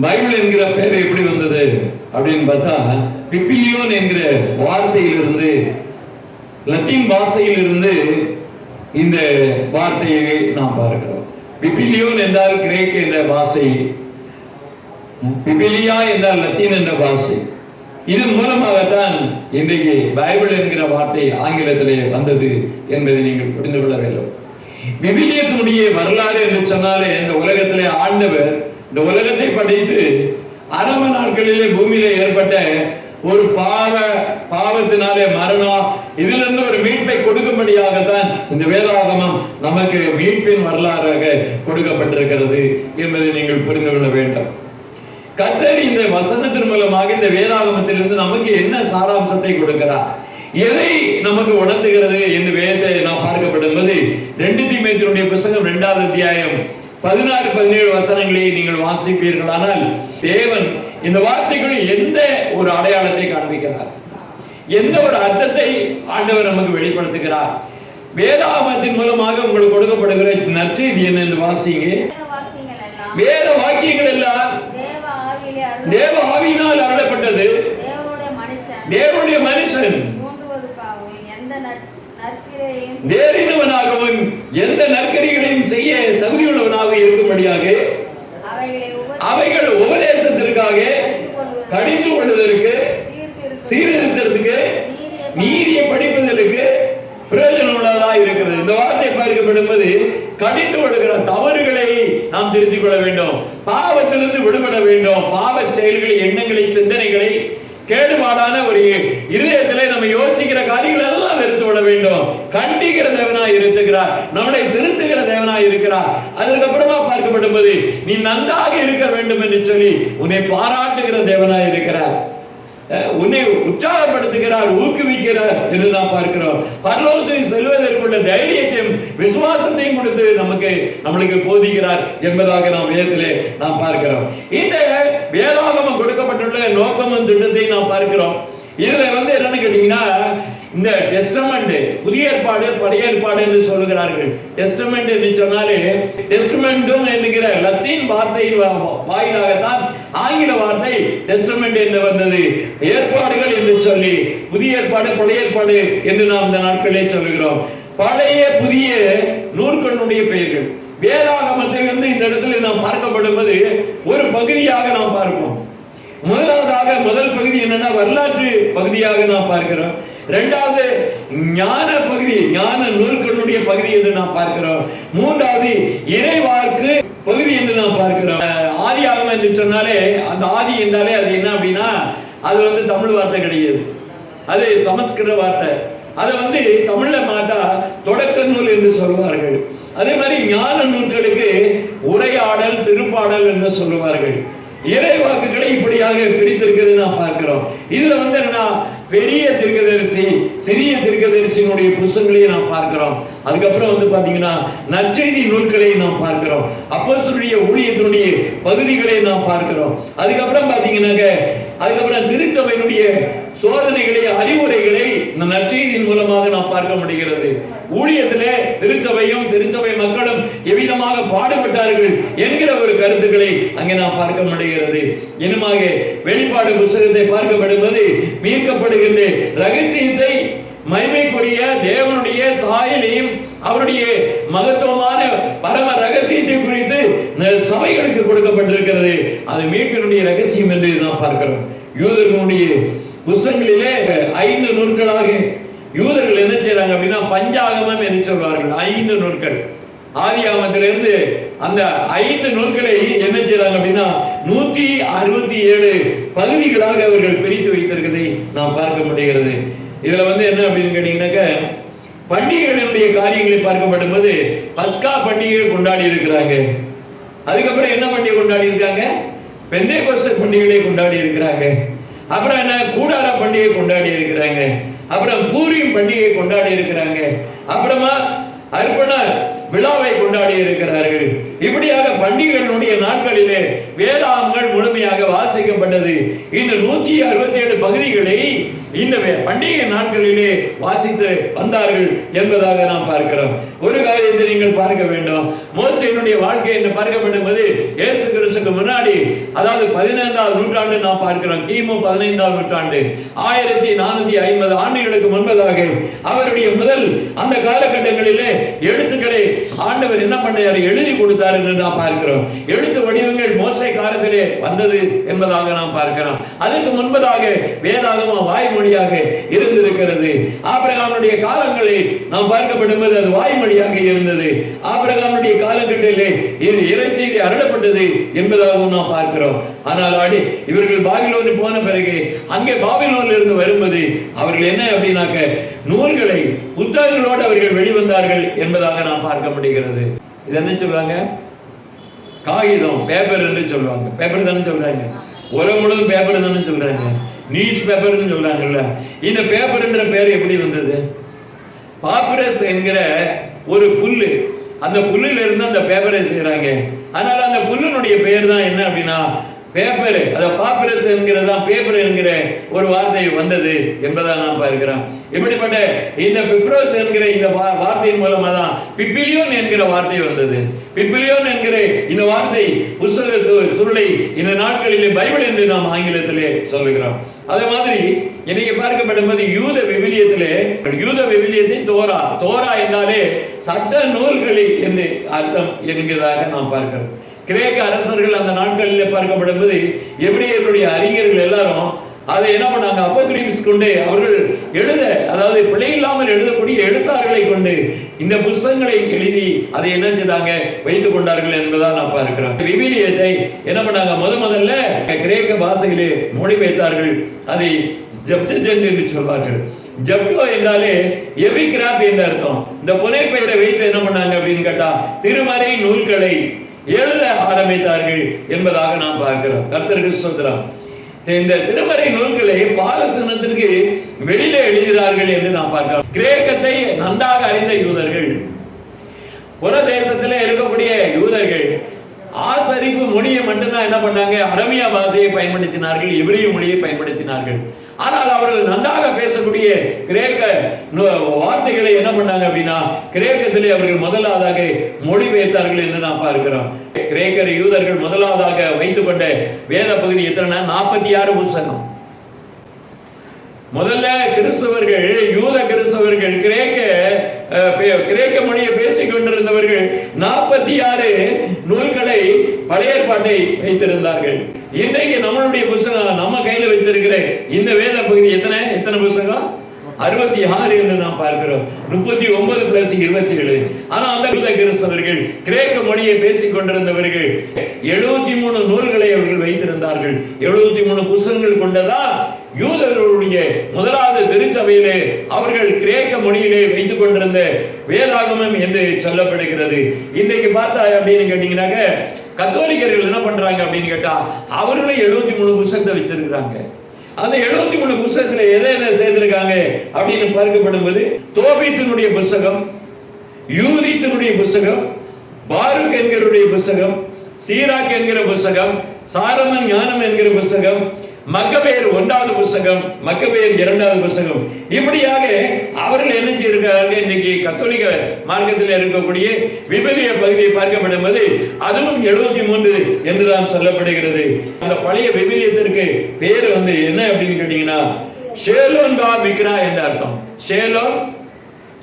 Bible என்கிற பேர் எப்படி வந்தது அப்படின்னு பார்த்தா பிப்பிலியோன் என்கிற வார்த்தையிலிருந்து லத்தீன் பாஷையிலிருந்து இந்த வார்த்தையை நாம் பார்க்கிறோம். பிப்பிலியோன் என்றால் கிரேக் என்ற பாஷை பிபிலியா என்றால் லத்தீன் என்ற பாஷை. இதன் மூலமாகத்தான் இன்றைக்கு பைபிள் என்கிற வார்த்தை ஆங்கிலத்திலே வந்தது என்பதை நீங்கள் புரிந்து கொள்ள வேண்டும். விவிலியத்தினுடைய வரலாறு என்று சொன்னாலே இந்த உலகத்திலே ஆண்டவர் இந்த உலகத்தை படைத்து ஆரம்ப நாட்களிலே பூமியில ஏற்பட்ட ஒரு பாவ பாவத்தினாலே மரணம். இதிலிருந்து ஒரு மீட்பை கொடுக்கும்படியாகத்தான் இந்த வேதாகமம் நமக்கு மீட்பின் வரலாறாக கொடுக்கப்பட்டிருக்கிறது என்பதை நீங்கள் புரிந்து கொள்ள வேண்டும். கத்தர் இந்த வசனத்தின் மூலமாக இந்த வேதாகமத்திலிருந்து நமக்கு என்ன சாராம்சத்தை கொடுக்கிறார்? எதை நமக்கு உணர்த்துகிறது என்று வேதத்தை நாம் பார்க்கப்படும்போது ரெண்டு தீமேத்தினுடைய புத்தகம் இரண்டாவது அத்தியாயம் பதினாறு பதினேழு வசனங்களை நீங்கள் வாசிப்பீர்களானால் தேவன் இந்த வார்த்தைகள் எந்த ஒரு அடையாளத்தை காண்பிக்கிறார்? எந்த ஒரு அர்த்தத்தை ஆண்டவர் நமக்கு வெளிப்படுத்துகிறார்? வேதாகமத்தின் மூலமாக உங்களுக்கு கொடுக்கப்படுகிற நற்செய்தி என்ன என்று வாசிங்க. வேத வாக்கியங்கள் எல்லாம் தேவ ஆவியினால் அருளப்பட்டது. தேவனுடைய மனுஷன் தேவனுடைய தகுதியுள்ளவனாக இருக்கும்படியாக அவைகளை உப- அவைகள் உபதேசத்திற்காக கடிந்து கொள்வதற்கு சீர்திருத்த- சீர்திருத்தத்துக்கு நீதியை படிப்பதற்கு பிரயோஜனம் உள்ளதா இருக்கிறது. இந்த வார்த்தை பார்க்கப்படும்போது கடிந்து கொள்கிற தவறுகளை நாம் திருத்திக் கொள்ள வேண்டும். பாவத்திலிருந்து விடுபட வேண்டும். பாவ செயல்களை எண்ணங்களை சிந்தனைகளை கேடுபாடான ஒரு இதயத்திலே நம்ம யோசிக்கிற காரியங்கள் எல்லாம் வெறுத்து விட வேண்டும். கண்டிக்கிற தேவனா இருக்கிறார் நம்மளை திருத்துகிற தேவனாய் இருக்கிறார். அதுக்கப்புறமா பார்க்கப்படும் போது நீ நன்றாக இருக்க வேண்டும் என்று சொல்லி உன்னை பாராட்டுகிற தேவனாய் இருக்கிறார். உன்னை உற்சாகப்படுத்துகிறார் ஊக்குவிக்கிறார் என்று நாம் பார்க்கிறோம். பரலோகத்துக்கு செல்வதற்குள்ள தைரியத்தையும் விசுவாசத்தையும் கொடுத்து நமக்கு நம்மளுக்கு போதிக்கிறார் என்பதாக நாம் வேதத்திலே நாம் பார்க்கிறோம். இந்த வேதாகமம் கொடுக்கப்பட்டுள்ள நோக்கமும் திட்டத்தையும் நாம் பார்க்கிறோம். இதுல வந்து என்னன்னு கேட்டீங்கன்னா இந்த டெஸ்டமெண்ட் புதிய ஏற்பாடு பழைய ஏற்பாடு என்று சொல்லுகிறார்கள். டெஸ்டமெண்ட் என்று சொன்னாலே டெஸ்டமெண்டும் என்கிற லத்தீன் வார்த்தையின் வாயிலாகத்தான் ஆங்கில வார்த்தை டெஸ்டமெண்ட் என்று வந்தது. ஏற்பாடுகள் என்று சொல்லி புதிய ஏற்பாடு பழைய ஏற்பாடு என்று நாம் இந்த நாட்களே சொல்லுகிறோம். பழைய புதிய நூற்களுடைய பெயர்கள். வேதாகமத்தை வந்து இந்த இடத்துல நாம் பார்க்கப்படும்போது ஒரு பகுதியாக நாம் பார்ப்போம். முதலாவதாக முதல் பகுதி என்னன்னா வரலாற்று பகுதியாக நாம் பார்க்கிறோம். இரண்டாவது ஞான பகுதி ஞான நூல்களுடைய பகுதி என்று நாம் பார்க்கிறோம். மூன்றாவது இறைவாக்கு பகுதி என்று நாம் பார்க்கிறோம். ஆதி ஆகமம் என்று சொன்னாலே அந்த ஆதி என்றாலே அது என்ன அப்படின்னா அது வந்து தமிழ் வார்த்தை கிடையாது. அது சமஸ்கிருத வார்த்தை. அதை வந்து தமிழ்ல மாட்டா தொடக்க நூல் என்று சொல்வார்கள். அதே மாதிரி ஞான நூல்களுக்கு உரையாடல் திருப்பாடல் என்று சொல்லுவார்கள். இறை வாக்குகளை இப்படியாக பிரித்திருக்கிறது நாம் பார்க்கிறோம். இதுல வந்து என்னன்னா பெரிய தீர்க்கதரிசி சிறிய தீர்க்கதரிசியினுடைய புஸ்தகங்களை நாம் பார்க்கிறோம். அதுக்கப்புறம் வந்து பாத்தீங்கன்னா நற்செய்தி நூல்களையும் நாம் பார்க்கிறோம். அப்போஸ்தலருடைய ஊழியத்தினுடைய பகுதிகளை நாம் பார்க்கிறோம். அதுக்கப்புறம் பாத்தீங்கன்னாக்க அதுக்கப்புறம் திருச்சபையினுடைய சோதனைகளை அறிவுரைகளை இந்த நற்செய்தியின் மூலமாக நாம் பார்க்க முடிகிறது. ஊழியத்திலே திருச்சபையும் திருச்சபை மக்களும் எவ்விதமாக பாடுபட்டார்கள் என்கிற ஒரு கருத்துக்களை அங்கே நாம் பார்க்க முடிகிறது. இனிமாக வெளிப்பாடு புஸ்தகத்தை பார்க்கப்படுவது மீட்கப்படுகின்ற ரகசியத்தை மகிமைக்குரிய தேவனுடைய சாயலையும் அவருடைய மகத்துவமான பரம ரகசியத்தை குறித்து சபைகளுக்கு கொடுக்கப்பட்டிருக்கிறது. அது மீட்பினுடைய ரகசியம் என்று நாம் பார்க்கிறோம். யூதர்களுடைய புஸ்தங்களிலே ஐந்து நூல்களாக யூதர்கள் என்ன செய்யறாங்க அப்படின்னா பஞ்சாகமம் என்று சொல்வார்கள். ஐந்து நூல்கள். ஆதியாகமத்திலிருந்து அந்த ஐந்து நூல்களை என்ன செய்யறாங்க அப்படின்னா நூத்தி அறுபத்தி ஏழு பகுதிகளாக அவர்கள் பிரித்து வைத்திருக்கிறதை நாம் பார்க்க முடிகிறது. இதுல வந்து என்ன அப்படின்னு கேட்டீங்கன்னாக்க பண்டிகைகளினுடைய காரியங்களை பார்க்கப்படும் போது பஸ்கா பண்டிகையை கொண்டாடி இருக்கிறாங்க. அதுக்கப்புறம் என்ன பண்டிகை கொண்டாடி இருக்காங்க? பெந்தை பண்டிகைகளை கொண்டாடி இருக்கிறாங்க. அப்புறம் என்ன கூடார பண்டிகை கொண்டாடி இருக்கிறாங்க. அப்புறம் பூரியும் பண்டிகை கொண்டாடி இருக்கிறாங்க. அப்புறமா அர்ப்பண விழாவை கொண்டாடி இருக்கிறார்கள். இப்படியாக பண்டிகைகளுடைய நாட்களிலே வேதாங்கள் முழுமையாக வாசிக்கப்பட்டது. இந்த நூத்தி அறுபத்தி ஏழு பகுதிகளை இந்த வே- பண்டிகை நாட்களிலே வாசித்து வந்தார்கள் என்பதாக நாம் பார்க்கிறோம். ஒரு காரியத்தை நீங்கள் பார்க்க வேண்டும். மோசையினுடைய வாழ்க்கை என்று பார்க்கப்படும் போது இயேசு கிறிஸ்துக்கு முன்னாடி அதாவது பதினைந்தாவது நூற்றாண்டு நாம் பார்க்கிறோம். கிமு பதினைந்தாவது நூற்றாண்டு. ஆயிரத்தி நானூத்தி ஐம்பது ஆண்டுகளுக்கு முன்பதாக அவருடைய முதல் அந்த காலகட்டங்களிலே எழுத்துக்களை ஆண்டவர் என்ன பண்ணார்? எழுதி கொடுத்தார் என்று நாம் பார்க்கிறோம். எழுத்து வடிவங்கள் மோசை காலத்திலே வந்தது என்பதாக நாம் பார்க்கிறோம். அதற்கு முன்பதாக வேதாகமம் வாய்மொழியாக இருந்திருக்கிறது. ஆபிரகாமுடைய காலங்களில் நாம் பார்க்கப்படும்போது அது வாய்மொழி வாய்மொழியாக இருந்தது. ஆபிரகாமுடைய காலகட்டத்திலே இறைச்செய்தி அருளப்பட்டது என்பதாகவும் நாம் பார்க்கிறோம். ஆனால் ஆடி இவர்கள் பாபிலோனு போன பிறகு அங்கே பாபிலோனில் இருந்து வரும்போது அவர்கள் என்ன அப்படின்னாக்க நூல்களை புத்தகங்களோடு அவர்கள் வெளிவந்தார்கள் என்பதாக நாம் பார்க்க முடிகிறது. இது என்ன சொல்றாங்க காகிதம் பேப்பர் என்று சொல்லுவாங்க. பேப்பர் தானே சொல்றாங்க. உலகம் முழுவதும் பேப்பர் தானே சொல்றாங்க. நியூஸ் பேப்பர்னு சொல்றாங்கல்ல. இந்த பேப்பர்ன்ற பேர் எப்படி வந்தது? பாப்புரஸ் என்கிற ஒரு புல்லு. அந்த புல்லுல இருந்து அந்த பேப்பரை செய்யறாங்க அதனால அந்த புல்லினுடைய பெயர் தான் என்ன அப்படின்னா பேப்பர் அத பாப்பிரஸ் என்கிறதா பேப்பர் என்கிற ஒரு வார்த்தை வந்தது என்பதை நாம் பார்க்கிறோம். இப்படிப்பட்ட இந்த பிப்ரோஸ் என்கிற இந்த வார்த்தையின் மூலமா தான் பிப்பிலியோன் என்கிற வார்த்தை வந்தது. பிப்பிலியோன் என்கிற இந்த வார்த்தை புஸ்தக சுருளை இந்த நாட்களிலே பைபிள் என்று நாம் ஆங்கிலத்திலே சொல்லுகிறோம். அதே மாதிரி இன்னைக்கு பார்க்கப்படும் போது யூத விவிலியத்திலே யூத விவிலியத்தை தோரா தோரா என்றாலே சட்ட நூல்களில் என்று அர்த்தம் என்கிறதாக நாம் பார்க்கிறோம். கிரேக்க அரசர்கள் அந்த நாட்களில் பார்க்கப்படும்போது எபிரேயருடைய அறிஞர்கள் எல்லாரும் அதை என்ன பண்ணாங்க? அப்போகிரிப்ஸ் கொண்டு அவர்கள் எழுத அதாவது பிழை இல்லாமல் எழுதக்கூடிய எழுத்தாளர்களை கொண்டு இந்த புஸ்தகங்களை எழுதி அதை என்ன செய்தாங்க? வைத்துக் கொண்டார்கள் என்பதா நான் பார்க்கிறோம் விவிலியத்தை என்ன பண்ணாங்க? முத முதல்ல கிரேக்க பாஷையிலே மொழிபெயர்த்தார்கள். அதை ஜப்தஜன் என்று சொல்வார்கள். ஜப்டோ என்றாலே எவி கிராப் என்று அர்த்தம். இந்த புனைப்பெயரை வைத்து என்ன பண்ணாங்க அப்படின்னு கேட்டா திருமறை நூல்களை எழுத ஆரம்பித்தார்கள் என்பதாக நாம் பார்க்கிறோம். கர்த்தருக்கு சொல்கிறோம் இந்த திருமறை நூல்களை பாலசனத்திற்கு வெளியில எழுதுகிறார்கள் என்று நாம் பார்க்கிறோம். கிரேக்கத்தை நன்றாக அறிந்த யூதர்கள் புற தேசத்திலே இருக்கக்கூடிய யூதர்கள் ஆசரிப்பு மொழியை மட்டும்தான் என்ன பண்ணாங்க? அரமிய பாஷையை பயன்படுத்தினார்கள் இவரிய மொழியை பயன்படுத்தினார்கள். ஆனால் அவர்கள் நன்றாக பேசக்கூடிய கிரேக்க வார்த்தைகளை என்ன பண்ணாங்க அப்படின்னா கிரேக்கத்திலே அவர்கள் முதலாவதாக மொழிபெயர்த்தார்கள் என்று நாம் பார்க்கிறோம். கிரேக்கர் யூதர்கள் முதலாவதாக வைத்துக் கொண்ட வேத பகுதி எத்தனை நாற்பத்தி ஆறு புஸ்தகம். முதல்ல கிறிஸ்தவர்கள் யூத கிறிஸ்தவர்கள் கிரேக்க கிரேக்க மொழியை பேசிக் கொண்டிருந்தவர்கள் நாற்பத்தி ஆறு நூல்களை பழைய ஏற்பாட்டை வைத்திருந்தார்கள். இன்னைக்கு நம்மளுடைய புஸ்தகம் நம்ம கையில வச்சிருக்கிற இந்த வேத பகுதி எத்தனை? எத்தனை புஸ்தகம்? அறுபத்தி ஆறு என்று நாம் பார்க்கிறோம். முப்பத்தி ஒன்பது பிளஸ் இருபத்தி ஏழு ஆனா அந்த யூத கிறிஸ்தவர்கள் கிரேக்க மொழியை பேசிக் கொண்டிருந்தவர்கள் எழுபத்தி மூணு நூல்களை அவர்கள் வைத்திருந்தார்கள். எழுபத்தி மூணு புஸ்தகங்கள் கொண்டதா? யூதர்களுடைய முதலாவது திருச்சபையிலே அவர்கள் கிரேக்க மொழியிலே வைத்துக் கொண்டிருந்த வேதாகமம் என்று சொல்லப்படுகிறது. இன்னைக்கு பார்த்தா அப்படின்னு கேட்டீங்கன்னாக்க கத்தோலிக்கர்கள் என்ன பண்றாங்க அப்படின்னு கேட்டா அவர்களும் எழுபத்தி மூணு புஸ்தகத்தை வச்சிருக்கிறாங்க. அந்த எழுபத்தி மூணு புஸ்தகத்துல எதை எதை சேர்த்திருக்காங்க அப்படின்னு பார்க்கப்படும்போது தோபித்தினுடைய புஸ்தகம் யூதித்தினுடைய புஸ்தகம் பாருக் என்கிறவருடைய புஸ்தகம் சீராக் என்கிற புஸ்தகம் சாரமன் ஞானம் என்கிற புஸ்தகம் மக்கபேர் ஒன்றாவது புஸ்தகம் மக்கபேர் இரண்டாவது புஸ்தகம். இப்படியாக அவர்கள் என்ன செய்திருக்கிறார்கள்? இன்னைக்கு கத்தோலிக்க மார்க்கத்தில் இருக்கக்கூடிய விபலிய பகுதியை பார்க்கப்படும் போது அதுவும் எழுபத்தி மூன்று என்றுதான் சொல்லப்படுகிறது. அந்த பழைய விபிலியத்திற்கு பேர் வந்து என்ன அப்படின்னு கேட்டீங்கன்னா ஷேலோன்கா மிக்ரா என்ற அர்த்தம். ஷேலோன்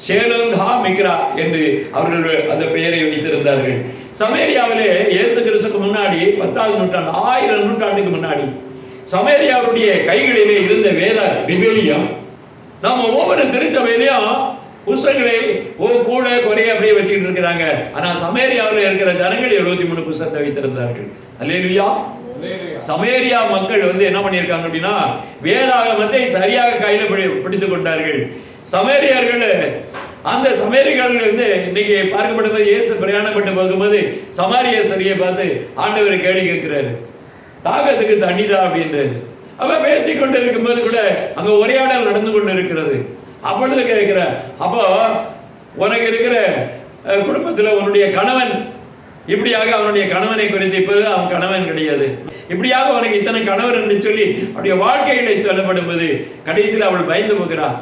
ஷேலோன்ஹா மிக்ரா என்று அவர்கள் அந்த பெயரை வைத்திருந்தார்கள். சமேரியாவிலே இயேசு கிறிஸ்துக்கு முன்னாடி பத்தாவது நூற்றாண்டு ஆயிரம் நூற்றாண்டுக்கு முன்னாடி சமேரியாவுடைய கைகளிலே இருந்த வேத விவேலியம் நம்ம ஒவ்வொரு திருச்சபையிலையும் புஸ்தகங்களை ஓ கூட குறைய அப்படியே வச்சுக்கிட்டு இருக்கிறாங்க. ஆனா சமேரியாவில் இருக்கிற ஜனங்கள் எழுபத்தி மூணு புஸ்தகத்தை வைத்திருந்தார்கள். அல்லேலுயா. சமேரியா மக்கள் வந்து என்ன பண்ணியிருக்காங்க அப்படின்னா வேதாகமத்தை சரியாக கையில பிடி- பிடித்துக் கொண்டார்கள். சமேரியார்கள் அந்த சமேரியார்கள் வந்து இன்னைக்கு பார்க்கப்படும்போது இயேசு பிரயாணப்பட்டு போகும்போது சமாரிய சரியை பார்த்து ஆண்டவர் கேள்வி கேட்கிறாரு. தாகத்துக்கு தண்ணிதா அப்படின்னு. அவ பேசிக் கொண்டு இருக்கும்போது கூட அங்க உரையாடல் நடந்து கொண்டு இருக்கிறது அப்பொழுது கேட்கிற அப்போ உனக்கு இருக்கிற குடும்பத்துல உன்னுடைய கணவன் இப்படியாக அவனுடைய கணவனை குறித்து இப்போது அவன் கணவன் கிடையாது. இப்படியாக உனக்கு இத்தனை கணவர் என்று சொல்லி அவருடைய வாழ்க்கைகளை சொல்லப்படும்போது கடைசியில் அவள் பயந்து போகிறாள்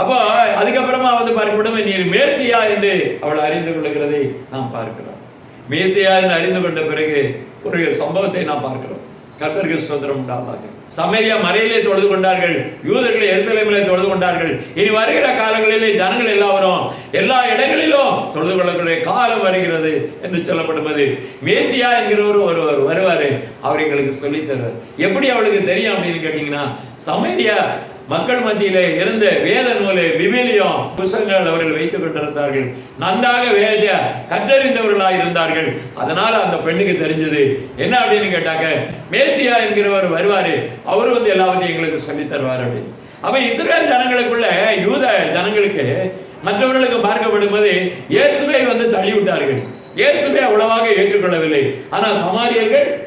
அப்போ அதுக்கப்புறமா வந்து பார்க்கப்படும் நீர் மேசியா என்று அவள் அறிந்து கொள்ளுகிறதை நாம் பார்க்கிறோம். மேசையா என்று அறிந்து கொண்ட பிறகு ஒரு சம்பவத்தை நாம் பார்க்கிறோம். கர்த்தருக்கு சுதந்திரம் உண்டாதாக சமேரியா மறையிலே தொழுது கொண்டார்கள். யூதர்களை எருசலேமிலே தொழுது கொண்டார்கள். இனி வருகிற காலங்களிலே ஜனங்கள் எல்லாரும் எல்லா இடங்களிலும் தொழுது கொள்ளக்கூடிய காலம் வருகிறது என்று சொல்லப்படுவது. மேசியா என்கிறவர் ஒருவர் வருவாரு. அவர் எங்களுக்கு சொல்லித் தருவார் எப்படி அவளுக்கு தெரியும் அப்படின்னு கேட்டீங்கன்னா சமேரியா மக்கள் மத்தியிலே இருந்த வேத நூலை விவிலியம் புஸ்தகங்கள் அவர்கள் வைத்துக் கொண்டிருந்தார்கள். நன்றாக வேத கற்றறிந்தவர்களாக இருந்தார்கள். அதனால அந்த பெண்ணுக்கு தெரிஞ்சது. என்ன அப்படின்னு கேட்டாங்க மேசியா என்கிறவர் வருவாரு. அவர் வந்து எல்லாவற்றையும் எங்களுக்கு சொல்லித் தருவார் அப்படின்னு. அப்ப இஸ்ரேல் ஜனங்களுக்குள்ள யூத ஜனங்களுக்கு மற்றவர்களுக்கு பார்க்கப்படும் போது இயேசுவை வந்து தள்ளி விட்டார்கள் இயேசுவை அவ்வளவாக ஏற்றுக்கொள்ளவில்லை. ஆனா சமாரியர்கள்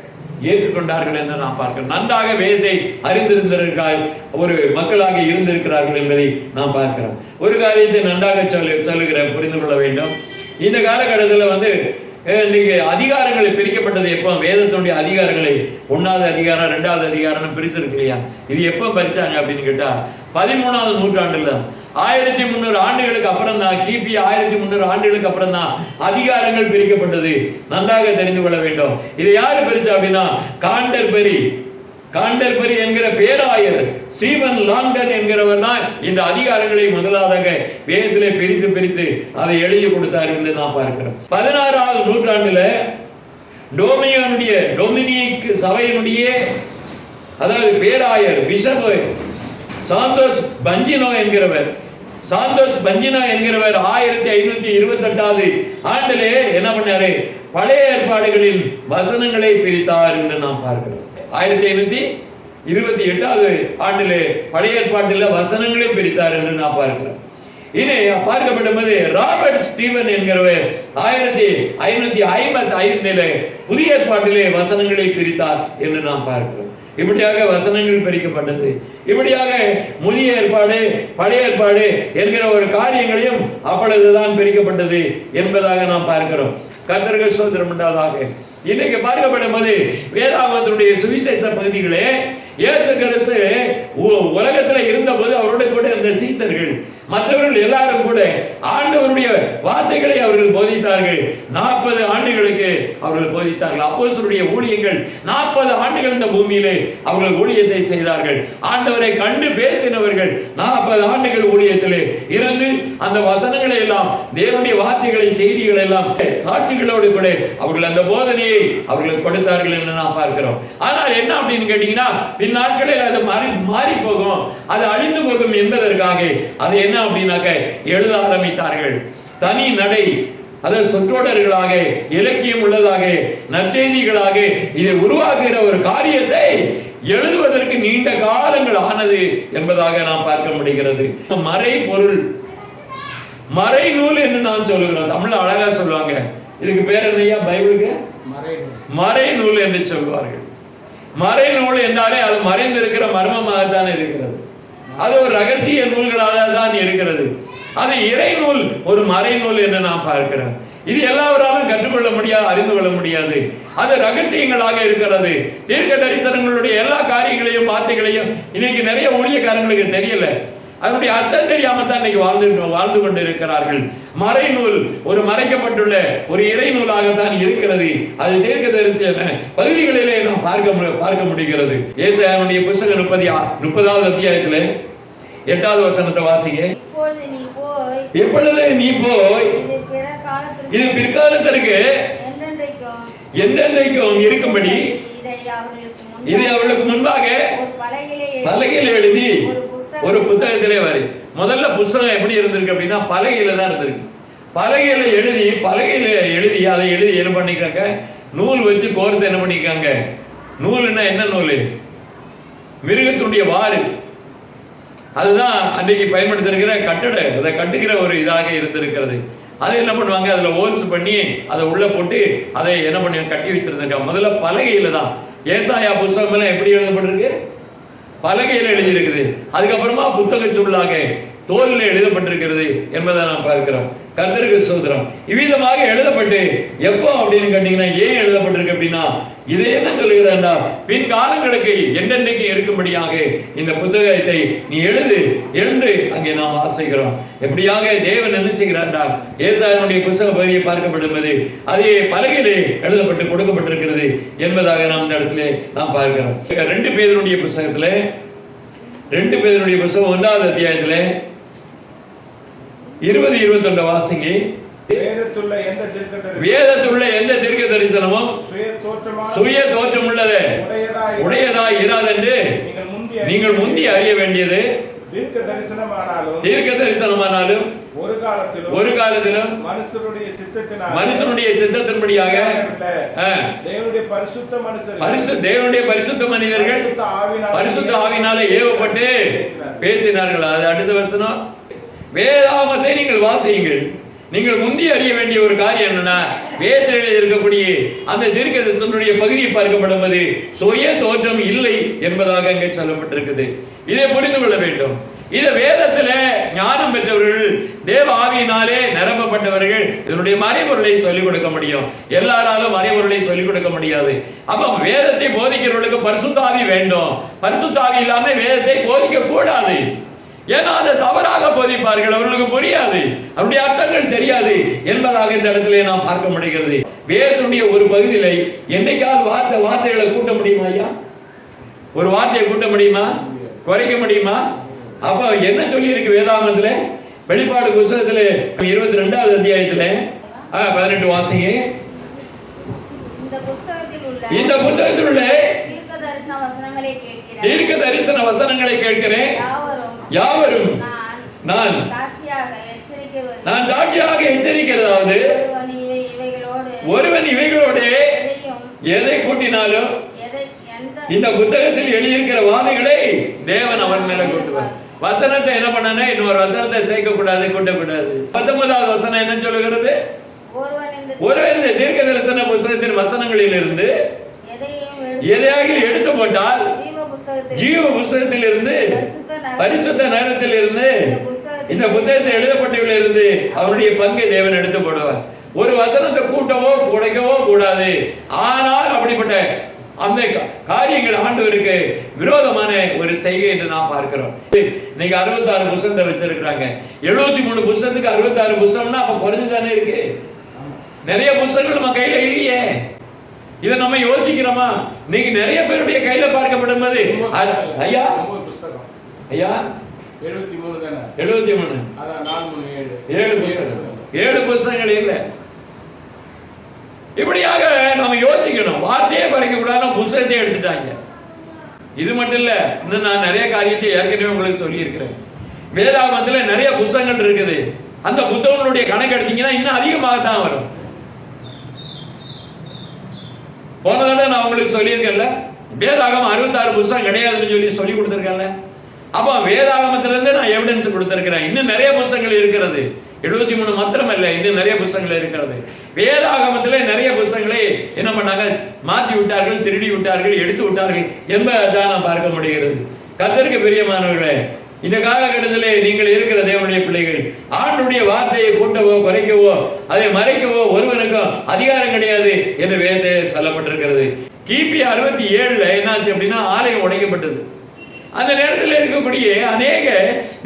ஏற்றுக்கொண்டார்கள் என்று நாம் பார்க்கிறோம். நன்றாக வேதத்தை அறிந்திருந்திருக்காய் ஒரு மக்களாக இருந்திருக்கிறார்கள் என்பதை நாம் பார்க்கிறோம். ஒரு காரியத்தை நன்றாக சொல்லு சொல்லுகிற புரிந்து கொள்ள வேண்டும். இந்த காலகட்டத்தில் வந்து அஹ், இன்னைக்கு அதிகாரங்களை பிரிக்கப்பட்டது எப்போ? வேதத்தினுடைய அதிகாரங்களை ஒன்னாவது அதிகாரம் ரெண்டாவது அதிகாரம்னு பிரிச்சிருக்கு இல்லையா? இது எப்போ பறிச்சாங்க அப்படின்னு கேட்டா பதிமூணாவது நூற்றாண்டுல தான். ஆயிரத்தி முந்நூறு ஆண்டுகளுக்கு அப்புறம் தான் கிபி ஆயிரத்தி முந்நூறு ஆண்டுகளுக்கு அப்புறம் தான் அதிகாரங்கள் பிரிக்கப்பட்டது. நன்றாக தெரிந்து கொள்ள வேண்டும். இதை யாரு பிரிச்சா அப்படின்னா காண்டர்பெரி. காண்டர்பெரி என்கிற பேராயர் ஸ்டீவன் லாங்டன் என்கிறவர் தான் இந்த அதிகாரங்களை முதலாவதாக வேதத்திலே பிரித்து பிரித்து அதை எழுதி கொடுத்தார் என்று நாம் பார்க்கிறோம். பதினாறாவது நூற்றாண்டுல டோமியனுடைய டொமினிக் சபையினுடைய அதாவது பேராயர் பிஷப் சாந்தோஸ் பஞ்சினோ என்கிறவர். சாந்தோஸ் பஞ்சினோ என்கிறவர் ஆயிரத்தி ஐநூத்தி இருபத்தி எட்டாவது ஆண்டிலே என்ன பண்ணாரு? பழைய ஏற்பாடுகளின் வசனங்களை பிரித்தார் என்று நாம் பார்க்கிறோம். ஆயிரத்தி ஐநூத்தி இருபத்தி எட்டாவது ஆண்டிலே பழைய ஏற்பாட்டில் வசனங்களை பிரித்தார் என்று நாம் பார்க்கிறோம். இனி பார்க்கப்படும் போது ராபர்ட் ஸ்டீவன் என்கிறவர் ஆயிரத்தி ஐநூத்தி ஐம்பத்தி ஐந்திலே புதிய ஏற்பாட்டிலே வசனங்களை பிரித்தார் என்று நாம் பார்க்கிறோம். இப்படியாக வசனங்கள் பிரிக்கப்பட்டது. இப்படியாக புதிய ஏற்பாடு பழைய ஏற்பாடு என்கிற ஒரு காரியங்களையும் அப்பொழுதுதான் பிரிக்கப்பட்டது என்பதாக நாம் பார்க்கிறோம். கர்த்தர்கள் சோதரம் உண்டாதாக இன்னைக்கு பார்க்கப்படும் போது வேதாகமத்தினுடைய சுவிசேஷ பகுதிகளே இயேசு கிறிஸ்து உ- உலகத்துல இருந்தபோது அவருடைய கூட இருந்த சீசர்கள் மற்றவர்கள் எல்லாரும் கூட ஆண்டவருடைய வார்த்தைகளை அவர்கள் போதித்தார்கள். நாற்பது ஆண்டுகளுக்கு அவர்கள் போதித்தார்கள். அப்போசருடைய ஊழியங்கள் நாற்பது ஆண்டுகள் இந்த பூமியிலே அவர்கள் ஊழியத்தை செய்தார்கள். ஆண்டவரை கண்டு பேசினவர்கள் நாற்பது ஆண்டுகள் ஊழியத்திலே இருந்து அந்த வசனங்களை எல்லாம் தேவனுடைய வார்த்தைகளை செய்திகளை எல்லாம் சாட்சிகளோடு கூட அவர்கள் அந்த போதனையை அவர்கள் கொடுத்தார்கள் என்று நாம் பார்க்கிறோம். ஆனால் என்ன அப்படின்னு கேட்டீங்கன்னா பின் நாட்களில் அது மாறி மாறி போகும். அது அழிந்து போகும் என்பதற்காக. அது என்ன அப்படின்னாக்க எழுத ஆரம்பித்தார்கள். தனி நடை அதாவது சொற்றொடர்களாக இலக்கியம் உள்ளதாக நற்செய்திகளாக இதை உருவாக்குகிற ஒரு காரியத்தை எழுதுவதற்கு நீண்ட காலங்கள் ஆனது என்பதாக நாம் பார்க்க முடிகிறது. மறை பொருள் மறை நூல் என்று நான் சொல்லுகிறோம். தமிழ்ல அழகா சொல்லுவாங்க. இதுக்கு பேர் என்னையா பைபிளுக்கு? மறை நூல் என்று சொல்வார்கள். மறை நூல் என்றாலே அது மறைந்திருக்கிற மர்மமாகத்தான் இருக்கிறது. அது ஒரு ரகசிய நூல்களாக தான் இருக்கிறது. அது இறை நூல் ஒரு மறை நூல் என்று நான் பார்க்கிறேன் இது எல்லாவராலும் கற்றுக்கொள்ள முடியாது அறிந்து கொள்ள முடியாது. அது ரகசியங்களாக இருக்கிறது. தீர்க்க தரிசனங்களுடைய எல்லா காரியங்களையும் வார்த்தைகளையும் இன்னைக்கு நிறைய ஊழியக்காரங்களுக்கு தெரியல. அதனுடைய அர்த்தம் தெரியாம தான் இன்னைக்கு வாழ்ந்து வாழ்ந்து கொண்டு இருக்கிறார்கள் மறைநூல் ஒரு மறைக்கப்பட்டுள்ள ஒரு இறை நூலாகத்தான் இருக்கிறது. அது தீர்க்க தரிசன பகுதிகளிலே நாம் பார்க்க பார்க்க முடிகிறது. ஏசாயனுடைய புஸ்தகம் முப்பதி முப்பதாவது அத்தியாயத்துல எட்டாவது வசனத்தை வாசிங்க. எப்பொழுது நீ போய் இது பிற காலத்திற்கு இது பிற்காலத்திற்கு என்றென்றைக்கும் இருக்கும்படி இதை அவர்களுக்கு முன்பாக பலகையில் எழுதி ஒரு புத்தகத்திலே வரை. முதல்ல புஸ்தகம் எப்படி இருந்திருக்கு அப்படின்னா பலகையில தான் இருந்திருக்கு. பலகையில எழுதி பலகையில எழுதி அதை எழுதி என்ன பண்ணிக்கிறாங்க? நூல் வச்சு கோர்த்து என்ன பண்ணிக்கிறாங்க? நூல்னா என்ன நூல்? மிருகத்துடைய வாறு. அதுதான் அன்றைக்கு பயன்படுத்திருக்கிற கட்டட அதை கட்டுகிற ஒரு இதாக இருந்திருக்கிறது. அதை என்ன பண்ணுவாங்க? அதில் ஓல்ஸ் பண்ணி அதை உள்ள போட்டு அதை என்ன பண்ணி கட்டி வச்சிருந்திருக்காங்க. முதல்ல பலகையில தான். ஏசாயா புஸ்தகம் எல்லாம் எப்படி எழுதப்பட்டிருக்கு? பலகையில் எழுதியிருக்குது. அதுக்கப்புறமா புத்தக சொல்லாக தோலில் எழுதப்பட்டிருக்கிறது என்பதை நாம் பார்க்கிறோம். கர்த்தருக்கு சோதரம் இவ்விதமாக எழுதப்பட்டு எப்போ அப்படின்னு கேட்டீங்கன்னா ஏன் எழுதப்பட்டிருக்கு அப்படின்னா இதை என்ன பின் காலங்களுக்கு என்னென்னைக்கு இருக்கும்படியாக இந்த புத்தகத்தை நீ எழுது என்று அங்கே நாம் வாசிக்கிறோம். எப்படியாக தேவன் என்ன செய்கிறாண்டா ஏசாயனுடைய புஸ்தக பகுதியை பார்க்கப்படுவது அதே பலகையிலே எழுதப்பட்டு கொடுக்கப்பட்டிருக்கிறது என்பதாக நாம் இந்த இடத்துல நாம் பார்க்கிறோம். ரெண்டு பேருடைய புத்தகத்துல ரெண்டு பேருடைய புஸ்தகம் ஒன்றாவது அத்தியாயத்துல இருபது இருபத்தொன்று வாசிங்க வேதத்துள்ள எந்த தீர்க்க தரிசனமும் சுய தோற்றம் உள்ளது உடையதாய் உடையதாய் இராதென்று நீங்கள் முந்தி நீங்கள் முந்தி அறிய வேண்டியது. தீர்க்க தரிசனமானாலும் தீர்க்க தரிசனமானாலும் ஒரு காலத்திலும் ஒரு காலத்திலும் மனுஷருடைய சித்தத்தினால் மனுஷனுடைய சித்தத்தின்படியாக தேவனுடைய பரிசுத்த மனுஷர் பரிசு தேவனுடைய பரிசுத்த மனிதர்கள் பரிசுத்த ஆவினாலே ஏவப்பட்டு பேசினார். பேசினார்கள். அது அடுத்த வசனம். வேதாமத்தை நீங்கள் வாசியுங்கள். நீங்கள் முந்தி அறிய வேண்டிய ஒரு காரியம் என்னன்னா வேதத்தில் இருக்கக்கூடிய அந்த தீர்க்கதரிசனுடைய பகுதியை பார்க்கப்படுவது சுய தோற்றம் இல்லை என்பதாக அங்கே சொல்லப்பட்டிருக்குது. இதை புரிந்து கொள்ள வேண்டும். இதை வேதத்துல ஞானம் பெற்றவர்கள் தேவ ஆவியினாலே நிரப்பப்பட்டவர்கள் இதனுடைய மறைபொருளை சொல்லிக் கொடுக்க முடியும். எல்லாராலும் மறைபொருளை சொல்லிக் கொடுக்க முடியாது. அப்ப வேதத்தை போதிக்கிறவர்களுக்கு பரிசுத்தாவி வேண்டும். பரிசுத்தாவி இல்லாம வேதத்தை போதிக்க கூடாது. ஏன்னா அதை தவறாக போதிப்பார்கள். அவர்களுக்கு புரியாது. அவருடைய அர்த்தங்கள் தெரியாது என்பதாக இந்த இடத்திலே நாம் பார்க்க முடிகிறது. வேதத்துடைய ஒரு பகுதியில என்னைக்காவது வார்த்தை வார்த்தைகளை கூட்ட முடியுமா ஐயா? ஒரு வார்த்தையை கூட்ட முடியுமா? குறைக்க முடியுமா? அப்ப என்ன சொல்லி இருக்கு வேதாகமத்துல? வெளிப்பாடு புஸ்தகத்துல இருபத்தி ரெண்டாவது அத்தியாயத்துல பதினெட்டு வாசிங்க. இந்த புத்தகத்தில் உள்ள தீர்க்க தரிசன வசனங்களை கேட்கிறேன். யாவரும்? நான் நான். சாட்சியாக எச்சரிக்கிறதாவது? ஒருவன் இவை இவைகளோடு எதை கூட்டினாலும் இந்த புத்தகத்தில் எழுதியிருக்கிற வாதைகளை தேவன் அவன் மேல கூட்டுவார். வசனத்தை என்ன பண்ணனா? இன்னொரு வசனத்தை சேர்க்க கூடாது கூட்டக்கூடாது. பத்தொன்பதாவது வசனம் என்ன சொல்லுகிறது? ஒருவன் இந்த தீர்க்க தரிசன புஸ்தகத்தின் வசனங்களில் இருந்து எதையாக எடுத்து போட்டால் ஜீவ புஸ்தகத்தில் இருந்து பரிசுத்த நேரத்தில் இருந்து இந்த புத்தகத்தில் எழுதப்பட்டவில் இருந்து அவருடைய பங்கை தேவன் எடுத்து போடுவார் ஒரு வசனத்தை கூட்டவோ குறைக்கவோ கூடாது. ஆனால் அப்படிப்பட்ட அந்த காரியங்கள் ஆண்டவருக்கு விரோதமான ஒரு செய்கை என்று நாம் பார்க்கிறோம். இன்னைக்கு அறுபத்தாறு புஸ்தகத்தை வச்சிருக்கிறாங்க. எழுபத்தி மூணு புஸ்தகத்துக்கு அறுபத்தாறு புஸ்தகம்னா அப்ப குறைஞ்சு தானே இருக்கு? நிறைய புஸ்தகங்கள் நம்ம கையில இல்லையே. இதை நம்ம யோசிக்கிறோமா? இன்னைக்கு நிறைய பேருடைய கையில பார்க்கப்படும் போது ஐயா ஐயா? எழுபத்தி மூணு தானே? எழுபத்தி மூணு. அதான் நாலு மூணு ஏழு. ஏழு புஸ்தகம் ஏழு புஸ்தகங்கள் இல்ல. இப்படியாக நம்ம யோசிக்கணும். வார்த்தையே குறைக்க கூடாது புஸ்தகத்தை எடுத்துட்டாங்க. இது மட்டும் இல்ல இன்னும் நான் நிறைய காரியத்தை ஏற்கனவே உங்களுக்கு சொல்லி இருக்கிறேன் வேதாகமத்துல நிறைய புஸ்தகங்கள் இருக்குது. அந்த புத்தகங்களுடைய கணக்கு எடுத்தீங்கன்னா இன்னும் அதிகமாக தான் வரும். போன தடவை நான் உங்களுக்கு சொல்லியிருக்கேன்ல வேதாகமம் அறுபத்தாறு புஸ்தகம் கிடையாதுன்னு சொல்லி சொல்லி கொடுத்துருக்கேன்ல. அப்போ வேதாகமத்திலிருந்து நான் எவிடன்ஸ் கொடுத்திருக்கிறேன். இன்னும் நிறைய புத்தகங்கள் இருக்கிறது. எழுபத்தி மூணு மாத்திரம் இல்ல இன்னும் நிறைய புத்தகங்கள் இருக்கிறது. வேதாகமத்தில் நிறைய புத்தகங்களை என்ன பண்ணாங்க? மாற்றி விட்டார்கள் திருடி விட்டார்கள் எடுத்து விட்டார்கள் என்பதை நாம் பார்க்க முடிகிறது. கத்தருக்கு பிரியமானவர்களே இந்த காலகட்டத்திலே நீங்கள் இருக்கிற தேவனுடைய பிள்ளைகள் ஆண்டுடைய வார்த்தையை கூட்டவோ குறைக்கவோ அதை மறைக்கவோ ஒருவனுக்கும் அதிகாரம் கிடையாது என்று வேதே சொல்லப்பட்டிருக்கிறது. கிபி அறுபத்தி ஏழுல என்னாச்சு அப்படின்னா ஆலயம் உடைக்கப்பட்டது. அந்த நேரத்தில் இருக்கக்கூடிய அநேக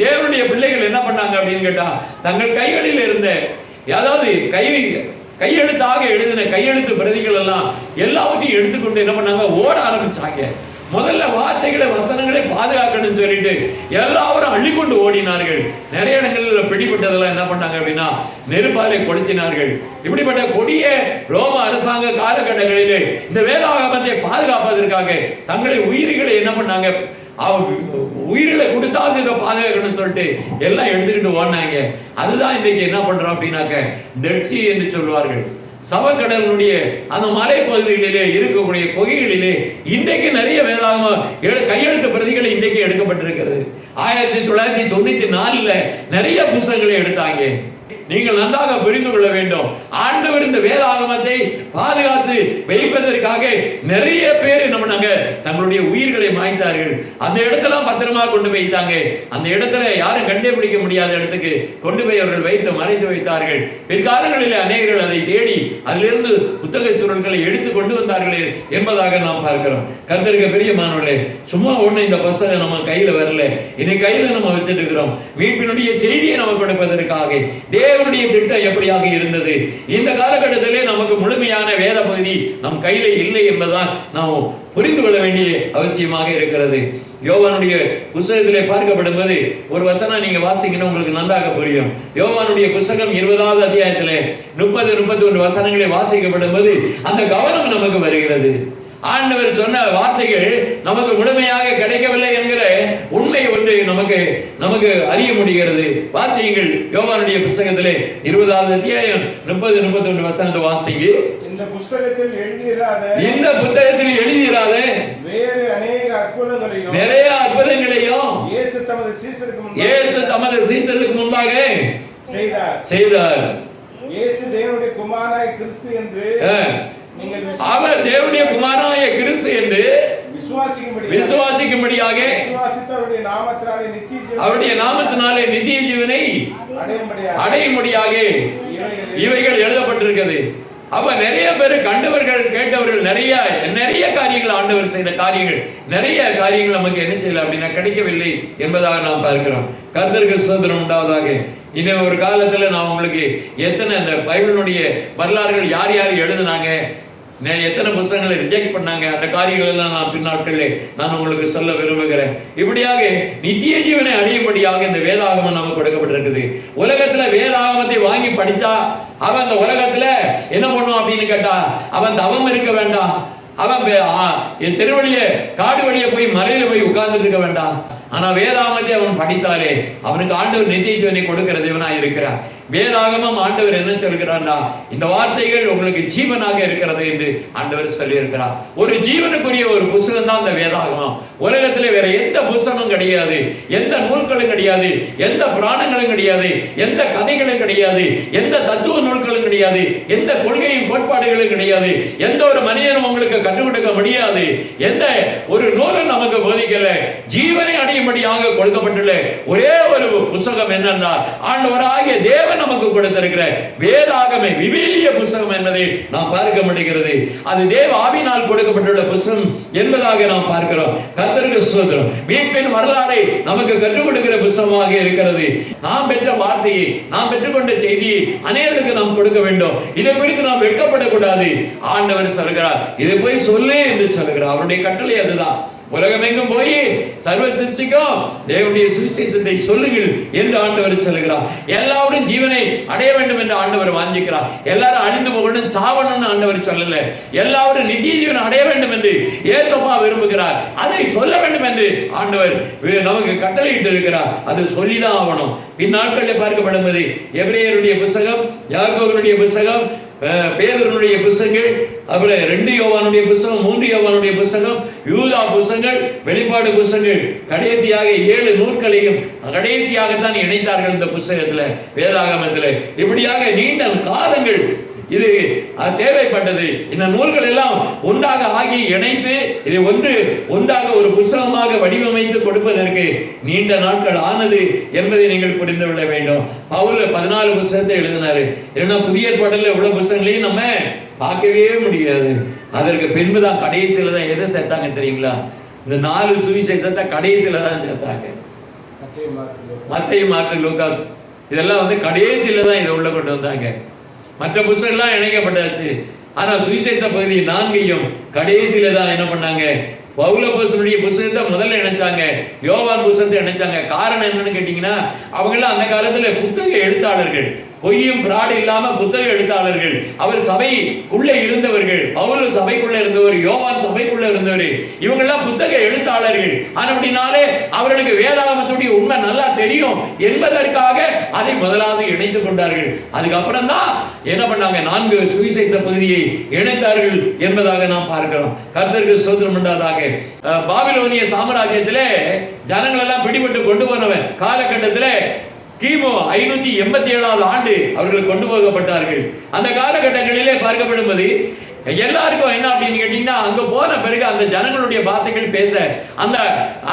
தேவனுடைய பிள்ளைகள் என்ன பண்ணாங்க அப்படின்னு கேட்டா தங்கள் கைகளில் இருந்த அதாவது கை கையெழுத்தாக எழுதின கையெழுத்து பிரதிகள் எல்லாம் எல்லாவற்றையும் எடுத்துக்கொண்டு என்ன பண்ணாங்க? ஓட ஆரம்பிச்சாங்க. முதல்ல வார்த்தைகளை வசனங்களை பாதுகாக்கணும்னு சொல்லிட்டு எல்லாரும் அள்ளிக்கொண்டு ஓடினார்கள். நிறைய இடங்களில் பிடிபட்டதெல்லாம் என்ன பண்ணாங்க அப்படின்னா நெருப்பாலை கொளுத்தினார்கள். இப்படிப்பட்ட கொடிய ரோம அரசாங்க காலகட்டங்களிலே இந்த வேதாகமத்தை பாதுகாப்பதற்காக தங்களை உயிர்களை என்ன பண்ணாங்க? அவங்க உயிர்களை கொடுத்தாவது இதை பாதுகாக்கணும்னு சொல்லிட்டு எல்லாம் எடுத்துக்கிட்டு ஓடினாங்க. அதுதான் இன்னைக்கு என்ன பண்றோம் அப்படின்னாக்க டெட்சி என்று சொல்வார்கள். சவக்கடலுடைய அந்த மலைப்பகுதிகளிலே இருக்கக்கூடிய குகைகளிலே இன்றைக்கு நிறைய வேதாகம எழு கையெழுத்து பிரதிகளை இன்றைக்கு எடுக்கப்பட்டிருக்கிறது. ஆயிரத்தி தொள்ளாயிரத்தி தொண்ணூத்தி நாலுல நிறைய புஸ்தகங்களை எடுத்தாங்க. நீங்கள் நன்றாக புரிந்து கொள்ள வேண்டும். ஆண்டவர் இந்த வேதாகமத்தை பாதுகாத்து வைப்பதற்காக நிறைய பேர் நம்ம நாங்க தங்களுடைய உயிர்களை மாய்த்தார்கள். அந்த இடத்துல பத்திரமா கொண்டு வைத்தாங்க. அந்த இடத்துல யாரும் கண்டுபிடிக்க முடியாத இடத்துக்கு கொண்டு போய் அவர்கள் வைத்து மறைத்து வைத்தார்கள். பிற்காலங்களில் அநேகர்கள் அதை தேடி அதிலிருந்து புத்தக சுருள்களை எடுத்து கொண்டு வந்தார்களே என்பதாக நாம் பார்க்கிறோம். கர்த்தருக்கு பெரிய மாணவர்களே சும்மா ஒண்ணு இந்த புஸ்தகம் நம்ம கையில வரல. இன்னைக்கு கையில நம்ம வச்சிட்டு இருக்கிறோம் மீட்பினுடைய செய்தியை நம்ம கொடுப்பதற்காக. தேவனுடைய திட்டம் எப்படியாக இருந்தது? இந்த காலகட்டத்திலே நமக்கு முழுமையான வேத பகுதி நம் கையில இல்லை என்பதால் நாம் புரிந்து கொள்ள வேண்டிய அவசியமாக இருக்கிறது. யோவானுடைய புஸ்தகத்திலே பார்க்கப்படும்போது ஒரு வசனம் நீங்க வாசிங்கன்னா உங்களுக்கு நன்றாக புரியும். யோவானுடைய புஸ்தகம் இருபதாவது அத்தியாயத்திலே முப்பது முப்பத்தி ஒன்று வசனங்களை வாசிக்கப்படும் போது அந்த கவனம் நமக்கு வருகிறது. ஆண்டவர் சொன்ன வார்த்தைகள் நமக்கு முழுமையாக கிடைக்கவில்லை என்கிற உண்மை ஒன்று நமக்கு நமக்கு அறிய முடிகிறது. வாசியுங்கள் யோவானுடைய புஸ்தகத்திலே இருபதாவது அத்தியாயம் முப்பது முப்பத்தி ஒன்று வசனத்தை வாசிங்க இந்த புஸ்தகத்தில் எழுதியிராத இந்த புத்தகத்தில் எழுதியிராத வேறு அநேக அற்புதங்களையும் நிறைய அற்புதங்களையும் இயேசு தமது சீசருக்கு இயேசு தமது சீசர்களுக்கு முன்பாக செய்தார். செய்தார். இயேசு தேவனுடைய குமாராய் கிறிஸ்து என்று அவர் தேவனுடைய குமாராய கிறிஸ்து என்று விசுவாசிக்கும்படி விசுவாசிக்கும்படியாக அவருடைய நாமத்தினாலே நித்திய ஜீவனை அடையும்படியாக இவைகள் எழுதப்பட்டிருக்கிறது. அப்ப நிறைய பேர் கண்டவர்கள் கேட்டவர்கள் நிறைய நிறைய காரியங்கள் ஆண்டவர் செய்த காரியங்கள். நிறைய காரியங்கள் நமக்கு என்ன செய்யல அப்படின்னா கிடைக்கவில்லை என்பதாக நாம் பார்க்கிறோம். கர்த்தருக்கு சுதந்திரம் உண்டாவதாக. இன்னும் ஒரு காலத்துல நான் உங்களுக்கு எத்தனை அந்த பைபிளுடைய வரலாறுகள் யார் யார் எழுதுனாங்க? நான் எத்தனை புத்தகங்களை ரிஜெக்ட் பண்ணாங்க? அந்த காரியங்கள் எல்லாம் நான் பின்னாட்களே நான் உங்களுக்கு சொல்ல விரும்புகிறேன். இப்படியாக நித்திய ஜீவனை அடையும்படியாக இந்த வேதாகமம் நமக்கு கொடுக்கப்பட்டிருக்குது. உலகத்துல வேதாகமத்தை வாங்கி படிச்சா அவன் அந்த உலகத்துல என்ன பண்ணுவான் அப்படின்னு கேட்டா அவன் தவம் இருக்க வேண்டாம். அவன் என் தெருவழிய காடு வழிய போய் மலையில போய் உட்கார்ந்துட்டு இருக்க வேண்டாம். ஆனா வேதாகமத்தை அவன் படித்தாலே அவனுக்கு ஆண்டவர் நித்திய ஜீவனை கொடுக்கிற தேவனா இருக்கிறான் வேதாகமம் ஆண்டவர் என்ன சொல்கிறார்னா இந்த வார்த்தைகள் உங்களுக்கு ஜீவனாக இருக்கிறது என்று ஆண்டவர் சொல்லியிருக்கிறார். ஒரு ஜீவனுக்குரிய ஒரு புஸ்தகம் தான் இந்த வேதாகமம். உலகத்துல வேற எந்த புஸ்தகம் கிடையாது. எந்த நூல்களும் கிடையாது. எந்த புராணங்களும் கிடையாது. எந்த கதைகளும் கிடையாது. எந்த தத்துவ நூல்களும் கிடையாது. எந்த கொள்கையும் கோட்பாடுகளும் கிடையாது. எந்த ஒரு மனிதனும் உங்களுக்கு கற்றுக் கொடுக்க முடியாது. எந்த ஒரு நூலும் நமக்கு போதிக்கல. ஜீவனை அடையும்படியாக கொடுக்கப்பட்டுள்ள ஒரே ஒரு புஸ்தகம் என்னன்னா ஆண்டவராகிய தேவன் நமக்கு கொடுத்திருக்கிற வேதாகமே விவிலிய புஸ்தகம் என்பதை நாம் பார்க்க முடிகிறது. அது தேவ ஆவினால் கொடுக்கப்பட்டுள்ள புஸ்தகம் என்பதாக நாம் பார்க்கிறோம். கத்தருக்கு சுதந்திரம் மீட்பின் வரலாறை நமக்கு கற்றுக் கொடுக்கிற புஸ்தகமாக இருக்கிறது. நாம் பெற்ற வார்த்தையை நாம் பெற்றுக்கொண்ட செய்தியை அநேகருக்கு நாம் கொடுக்க வேண்டும். இதை குறித்து நாம் வெட்கப்படக்கூடாது. ஆண்டவர் சொல்கிறார். இதை போய் சொல்லு என்று சொல்கிறார். அவருடைய கட்டளை அதுதான். உலகமெங்கும் போய் சர்வ சிருஷ்டிக்கும் தேவனுடைய சுவிசேஷத்தை சொல்லுங்கள் என்று ஆண்டவர் சொல்லுகிறார். எல்லாரும் ஜீவனை அடைய வேண்டும் என்று ஆண்டவர் வாஞ்சிக்கிறார். எல்லாரும் அழிந்து போகணும் சாவணும்னு ஆண்டவர் சொல்லல. எல்லாரும் நித்திய ஜீவனை அடைய வேண்டும் என்று ஏசப்பா விரும்புகிறார். அதை சொல்ல வேண்டும் என்று ஆண்டவர் நமக்கு கட்டளையிட்டு இருக்கிறார் அது சொல்லிதான் ஆகணும். பின்னாட்களில் பார்க்கப்படுவது எவ்ரேயருடைய புஸ்தகம் யாக்கோபனுடைய புஸ்தகம் அஹ், புஸ்தங்கள் புஸ்தகங்கள் அப்புறம் ரெண்டு யோவானுடைய புஸ்தகம் மூன்று யோவானுடைய புஸ்தகம் யூதா புஸ்தங்கள் வெளிப்பாடு புஸ்தங்கள் கடைசியாக ஏழு நூல்களையும் கடைசியாகத்தான் இணைத்தார்கள் இந்த புஸ்தகத்துல வேதாகமத்தில். இப்படியாக நீண்ட காலங்கள் இது தேவைப்பட்டது. இந்த நூல்கள் எல்லாம் ஒன்றாக ஆகி இணைத்து இதை ஒன்று ஒன்றாக ஒரு புஸ்தகமாக வடிவமைத்து கொடுப்பதற்கு நீண்ட நாட்கள் ஆனது என்பதை நீங்கள் புரிந்து கொள்ள வேண்டும். பவுல் பதினாலு புஸ்தகத்தை எழுதினாரு. ஏன்னா புதிய ஏற்பாட்டில் எவ்வளவு புஸ்தகங்களையும் நம்ம பார்க்கவே முடியாது. அதற்கு பின்புதான் கடைசியில தான் எதை சேர்த்தாங்க தெரியுங்களா? இந்த நாலு சுவிசேஷத்தை கடைசியில தான் சேர்த்தாங்க. மத்தேயு, மார்க்கு லூகாஸ் இதெல்லாம் வந்து கடைசியில தான் இதை உள்ள கொண்டு வந்தாங்க. மற்ற புஸ்தகம்லாம் இணைக்கப்பட்டாச்சு. ஆனால் சுவிசேஷ பகுதி நான்கையும் கடைசியில தான் என்ன பண்ணாங்க? பவுலப்போசனுடைய புஸ்தகத்தை முதல்ல இணைச்சாங்க. யோவான் புஸ்தகத்தை இணைச்சாங்க. காரணம் என்னன்னு கேட்டீங்கன்னா அவங்களாம் அந்த காலத்தில் புத்தக எழுத்தாளர்கள். பொய்யும் பிராடு இல்லாம புத்தக எழுத்தாளர்கள் அவர் சபைக்குள்ளே இருந்தவர்கள். அவரு சபைக்குள்ள இருந்தவர் யோவான் சபைக்குள்ள இருந்தவர். இவங்கெல்லாம் புத்தக எழுத்தாளர்கள். அப்படினாலே அவர்களுக்கு வேதாகமத்துடைய உண்மை நல்லா தெரியும். என்பதற்காக அதை முதலாவது இணைந்து கொண்டார்கள். அதுக்கப்புறம் தான் என்ன பண்ணாங்க? நான்கு சுவிசேஷ பகுதியை இணைத்தார்கள் என்பதாக நாம் பார்க்கிறோம் கர்த்தருக்கு சோதனம் உண்டாதாக. பாபிலோனிய சாம்ராஜ்யத்திலே ஜனங்கள் எல்லாம் பிடிபட்டு கொண்டு போனவன். காலகட்டத்திலே கிமு ஐநூத்தி எண்பத்தி ஏழாவது ஆண்டு அவர்கள் கொண்டு போகப்பட்டார்கள். அந்த காலகட்டங்களிலே பார்க்கப்படும்போது எல்லாருக்கும் என்ன அப்படின்னு கேட்டீங்கன்னா அங்க போன பிறகு அந்த ஜனங்களுடைய பாஷைகள் பேச அந்த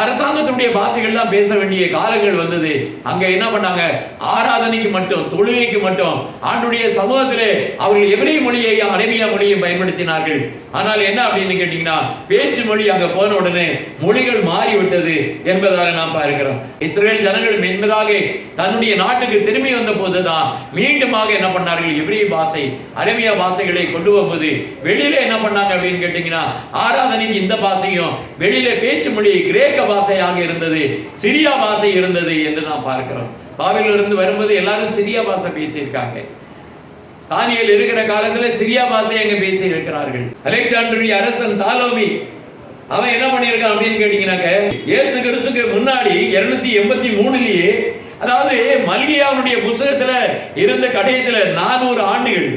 அரசாங்கத்தினுடைய பாஷைகள்லாம் பேச வேண்டிய காலங்கள் வந்தது. அங்க என்ன பண்ணாங்க? ஆராதனைக்கு மட்டும் தொழுகைக்கு மட்டும் ஆண்டுடைய சமூகத்திலே அவர்கள் எபிரேய மொழியையும் அரேபியா மொழியையும் பயன்படுத்தினார்கள். ஆனால் என்ன அப்படின்னு கேட்டீங்கன்னா பேச்சு மொழி அங்க போன உடனே மொழிகள் மாறிவிட்டது என்பதாக நாம் பார்க்கிறோம். இஸ்ரேல் ஜனங்கள் மென்மதாக தன்னுடைய நாட்டுக்கு திரும்பி வந்த போதுதான் மீண்டுமாக என்ன பண்ணார்கள்? எபிரேய பாஷை அரேபியா பாஷைகளை கொண்டு வரும்போது வெளியில என்ன பண்ணாங்க அப்படின்னு கேட்டீங்கன்னா ஆராதனைக்கு இந்த பாஷையும் வெளியில பேச்சு மொழி கிரேக்க பாஷையாக இருந்தது சிரியா பாஷை இருந்தது என்று நாம் பார்க்கிறோம். பாவில இருந்து வரும்போது எல்லாரும் சிரியா பாஷை பேசியிருக்காங்க. தானியல் இருக்கிற காலத்துல சிரியா பாஷை அங்கே பேசி இருக்கிறார்கள் அலெக்சாண்டரிய அரசன் தாலோமி அவன் என்ன பண்ணியிருக்கான் அப்படின்னு கேட்டீங்கன்னாக்க இயேசு கிறிஸ்துக்கு முன்னாடி இருநூத்தி எண்பத்தி மூணுலயே அதாவது மல்கியாவுடைய புத்தகத்துல இருந்த கடைசியில நானூறு ஆண்டுகள்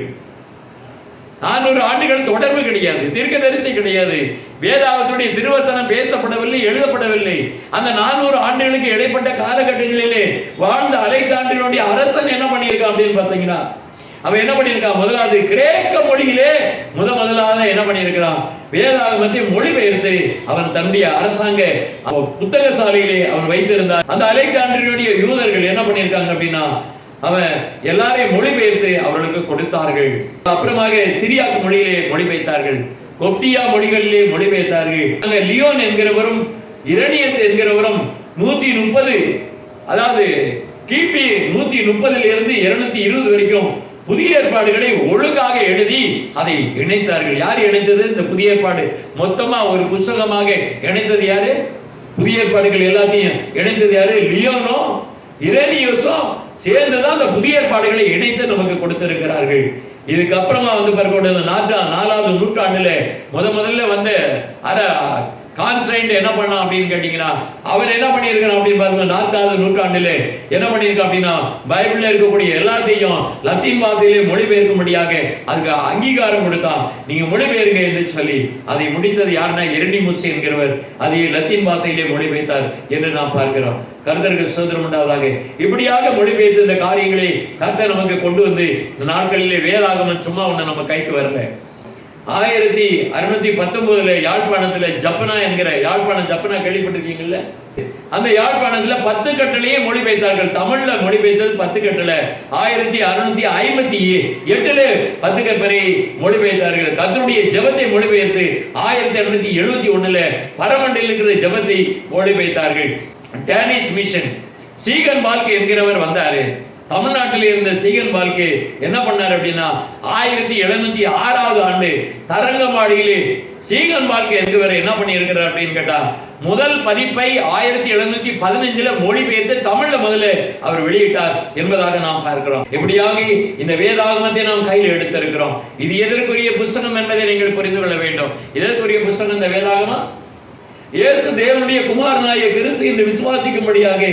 நானூறு ஆண்டுகள் தொடர்பு கிடையாது தீர்க்க தரிசி கிடையாது. வேதாகத்துடைய திருவசனம் பேசப்படவில்லை எழுதப்படவில்லை. அந்த நானூறு ஆண்டுகளுக்கு இடைப்பட்ட காலகட்டங்களிலே வாழ்ந்த அலைசாண்டினுடைய அரசன் என்ன பண்ணியிருக்கான் அப்படின்னு பார்த்தீங்கன்னா அவன் என்ன பண்ணியிருக்கான்? முதலாவது கிரேக்க மொழியிலே முத முதலாவது என்ன பண்ணியிருக்கிறான்? வேதாகமத்தை மொழிபெயர்த்து அவன் தன்னுடைய அரசாங்க அவன் புத்தக சாலையிலே அவன் வைத்திருந்தான் அந்த அலெக்சாண்டருடைய யூதர்கள் என்ன பண்ணியிருக்காங்க அப்படின்னா அவன் எல்லாரையும் மொழிபெயர்த்து அவர்களுக்கு கொடுத்தார்கள். அப்புறமாக சிரியா மொழியிலே மொழிபெயர்த்தார்கள். கொப்தியா மொழிகளிலே மொழிபெயர்த்தார்கள். அங்க லியோன் என்கிறவரும் இரணியஸ் என்கிறவரும் நூத்தி முப்பது அதாவது கிபி நூத்தி முப்பதுல இருந்து இருநூத்தி இருபது வரைக்கும் புதிய ஏற்பாடுகளை ஒழுங்காக எழுதி அதை இணைத்தார்கள். யார் இணைத்தது? இந்த புதிய ஏற்பாடு. மொத்தமா ஒரு புஸ்தகமாக இணைத்தது யாரு? புதிய ஏற்பாடுகள் எல்லாத்தையும் இணைந்தது யாரு? லியோனோ இரேனியோஸும் சேர்ந்துதான் அந்த புதிய ஏற்பாடுகளை இணைத்து நமக்கு கொடுத்திருக்கிறார்கள். இதுக்கப்புறமா வந்து பார்க்கக்கூடிய நாட்டா நாலாவது நூற்றாண்டுல முத முதல்ல வந்து அத கான்ஸ்டைன்ட் என்ன பண்ணான் அப்படின்னு கேட்டீங்கன்னா அவர் என்ன பண்ணியிருக்கிறான் அப்படின்னு பாருங்க நான்காவது நூற்றாண்டிலே என்ன பண்ணியிருக்கான் அப்படின்னா பைபிள்ல இருக்கக்கூடிய எல்லாத்தையும் லத்தீன் பாஷையிலே மொழிபெயர்க்கும்படியாக அதுக்கு அங்கீகாரம் கொடுத்தான். நீங்க மொழிபெயர்க்க என்று சொல்லி அதை முடித்தது யாருன்னா இரண்டி முசி என்கிறவர். அதை லத்தீன் பாஷையிலே மொழிபெயர்த்தார் என்று நாம் பார்க்கிறோம். கர்த்தருக்கு சுதந்திரம் உண்டாவதாக. இப்படியாக மொழிபெயர்த்து இந்த காரியங்களை கர்த்தர் நமக்கு கொண்டு வந்து இந்த நாட்களிலே வேதாகமம் சும்மா ஒன்று நம்ம கைக்கு வரல. ஆயிரத்தி அறுநூத்தி பத்தொன்பதுல யாழ்ப்பாணத்துல ஜப்பனா என்கிற யாழ்ப்பாணம் ஜப்பனா கேள்விப்பட்டிருக்கீங்கல்ல? அந்த யாழ்ப்பாணத்துல பத்து கட்டளையே மொழிபெய்தார்கள் தமிழ்ல மொழிபெய்தது பத்து கட்டளை. ஆயிரத்தி அறுநூத்தி ஐம்பத்தி எட்டுல பத்து கற்பரை மொழிபெய்தார்கள் கத்தனுடைய ஜெபத்தை மொழிபெயர்த்து ஆயிரத்தி அறுநூத்தி எழுபத்தி ஒண்ணுல பரமண்டில் இருக்கிற ஜபத்தை மொழிபெய்தார்கள் டேனிஷ் மிஷன் சீகன் பால்க் என்கிறவர் வந்தாரு. தமிழ்நாட்டில் இருந்த சீகன் பால்கே என்ன பண்ணார் அப்படின்னா ஆயிரத்தி எழுநூத்தி ஆறாவது ஆண்டு தரங்கம்பாடியிலே சீகன் பால்கே என்பவர் என்ன பண்ணியிருக்கிறார் அப்படின்னு கேட்டா முதல் பதிப்பை ஆயிரத்தி எழுநூத்தி பதினஞ்சுல மொழிபெயர்த்து தமிழ்ல முதல்ல அவர் வெளியிட்டார் என்பதாக நாம் பார்க்கிறோம். எப்படியாக இந்த வேதாகமத்தை நாம் கையில் எடுத்திருக்கிறோம். இது எதற்குரிய புஸ்தகம் என்பதை நீங்கள் புரிந்து கொள்ள வேண்டும். எதற்குரிய புஸ்தகம் இந்த வேதாகமா இயேசு தேவனுடைய குமாரனாய கிறிஸ்து என்று விசுவாசிக்கும்படியாக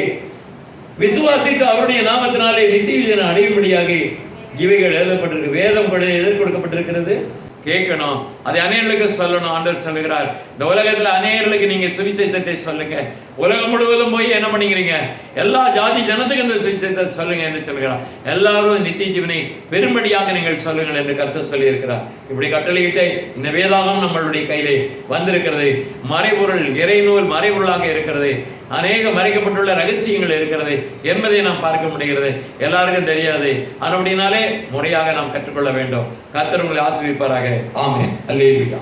விசுவாசித்து அவருடைய நாமத்தினாலே நித்திய ஜீவனை அடையும்படியாக இவைகள் எழுதப்பட்டிருக்கு. வேதம் எதிர்கொடுக்கப்பட்டிருக்கிறது. கேட்கணும். அதை அநேகர்களுக்கு சொல்லணும். ஆண்டவர் சொல்லுகிறார் இந்த உலகத்துல அநேகர்களுக்கு நீங்க சுவிசேஷத்தை சொல்லுங்க. உலகம் முழுவதும் போய் என்ன பண்ணிக்கிறீங்க? எல்லா ஜாதி ஜனத்துக்கும் இந்த சுவிசேஷத்தை சொல்லுங்க என்று சொல்கிறார். எல்லாரும் நித்திய ஜீவனை பெரும்படியாக நீங்கள் சொல்லுங்கள் என்று கருத்து சொல்லியிருக்கிறார். இப்படி கட்டளையிட்டு இந்த வேதாகம் நம்மளுடைய கையிலே வந்திருக்கிறது. மறைபொருள் இறைநூல் மறைபொருளாக இருக்கிறது. அநேக மறைக்கப்பட்டுள்ள ரகசியங்கள் இருக்கிறது. என்பதை நாம் பார்க்க முடிகிறது. எல்லாருக்கும் தெரியாது. அப்படினாலே முறையாக நாம் கற்றுக்கொள்ள வேண்டும். கத்தர் உங்களை ஆசிரியப்பாராக ஆமே அல்லேலூயா.